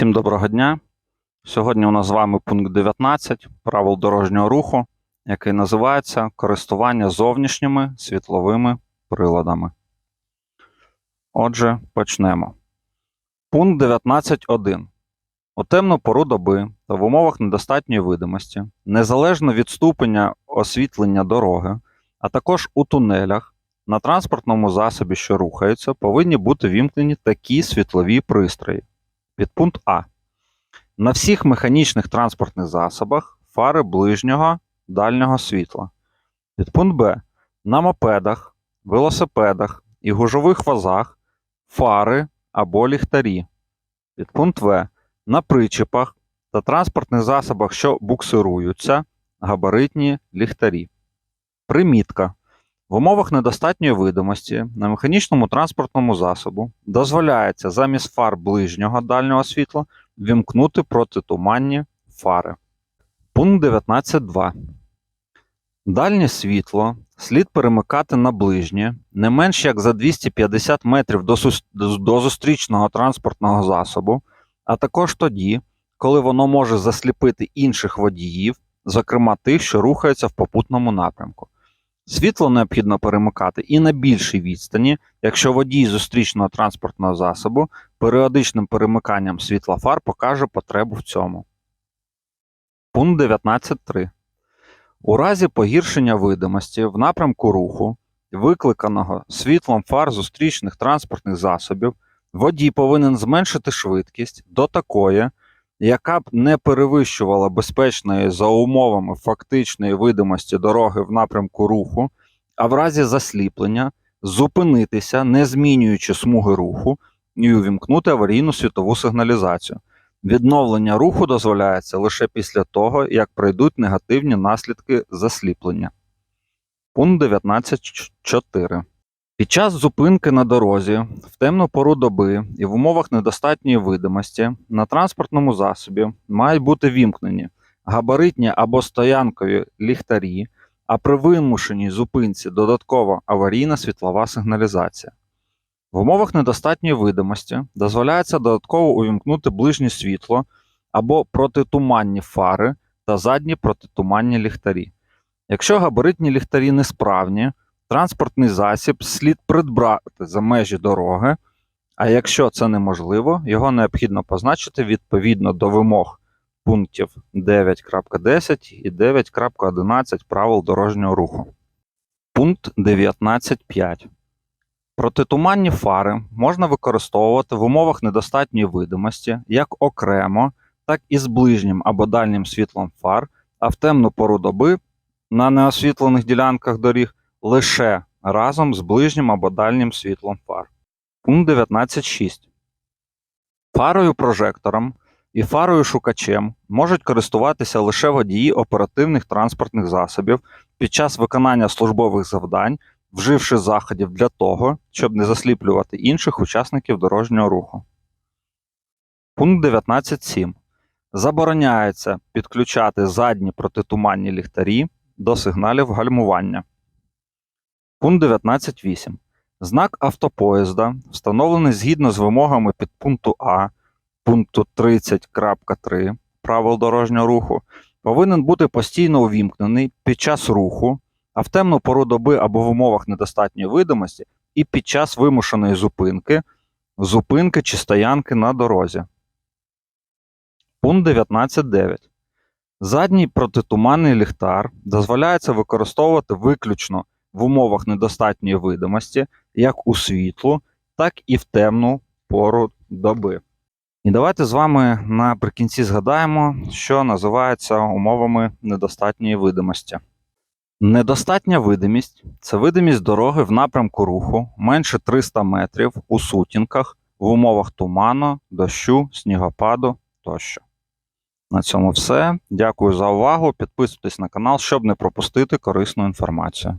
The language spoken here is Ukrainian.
Всім доброго дня. Сьогодні у нас з вами пункт 19 правил дорожнього руху, який називається користування зовнішніми світловими приладами. Отже, почнемо. Пункт 19.1. У темну пору доби та в умовах недостатньої видимості, незалежно від ступеня освітлення дороги, а також у тунелях, на транспортному засобі, що рухається, повинні бути вімкнені такі світлові пристрої. Підпункт А. На всіх механічних транспортних засобах фари ближнього дальнього світла. Підпункт Б. На мопедах, велосипедах і гужових вазах фари або ліхтарі. Підпункт В. На причепах та транспортних засобах, що буксируються, габаритні ліхтарі. Примітка. В умовах недостатньої видимості на механічному транспортному засобу дозволяється замість фар ближнього дальнього світла вімкнути протитуманні фари. Пункт 19.2. Дальнє світло слід перемикати на ближнє не менш як за 250 метрів до, сус- до зустрічного транспортного засобу, а також тоді, коли воно може засліпити інших водіїв, зокрема тих, що рухаються в попутному напрямку. Світло необхідно перемикати і на більшій відстані, якщо водій зустрічного транспортного засобу періодичним перемиканням світла фар покаже потребу в цьому. Пункт 19.3. У разі погіршення видимості в напрямку руху, викликаного світлом фар зустрічних транспортних засобів, водій повинен зменшити швидкість до такої, яка б не перевищувала безпечної за умовами фактичної видимості дороги в напрямку руху, а в разі засліплення зупинитися, не змінюючи смуги руху, і увімкнути аварійну світову сигналізацію. Відновлення руху дозволяється лише після того, як пройдуть негативні наслідки засліплення. Пункт 19.4. Під час зупинки на дорозі в темну пору доби і в умовах недостатньої видимості на транспортному засобі мають бути вімкнені габаритні або стоянкові ліхтарі, а при вимушеній зупинці додаткова аварійна світлова сигналізація. В умовах недостатньої видимості дозволяється додатково увімкнути ближнє світло або протитуманні фари та задні протитуманні ліхтарі. Якщо габаритні ліхтарі несправні, транспортний засіб слід придбати за межі дороги, а якщо це неможливо, його необхідно позначити відповідно до вимог пунктів 9.10 і 9.11 правил дорожнього руху. Пункт 19.5. Протитуманні фари можна використовувати в умовах недостатньої видимості як окремо, так і з ближнім або дальнім світлом фар, а в темну пору доби на неосвітлених ділянках доріг лише разом з ближнім або дальнім світлом фар. Пункт 19.6. Фарою прожектором і фарою шукачем можуть користуватися лише водії оперативних транспортних засобів під час виконання службових завдань, вживши заходів для того, щоб не засліплювати інших учасників дорожнього руху. Пункт 19.7. Забороняється підключати задні протитуманні ліхтарі до сигналів гальмування. Пункт 19.8. Знак автопоїзда, встановлений згідно з вимогами підпункту А пункту 30.3 правил дорожнього руху, повинен бути постійно увімкнений під час руху, а в темну пору доби або в умовах недостатньої видимості і під час вимушеної зупинки, зупинки чи стоянки на дорозі. Пункт 19.9. Задній протитуманний ліхтар дозволяється використовувати виключно в умовах недостатньої видимості як у світлу, так і в темну пору доби. І давайте з вами наприкінці згадаємо, що називається умовами недостатньої видимості. Недостатня видимість це видимість дороги в напрямку руху менше 300 метрів у сутінках в умовах туману, дощу, снігопаду тощо. На цьому все. Дякую за увагу. Підписуйтесь на канал, щоб не пропустити корисну інформацію.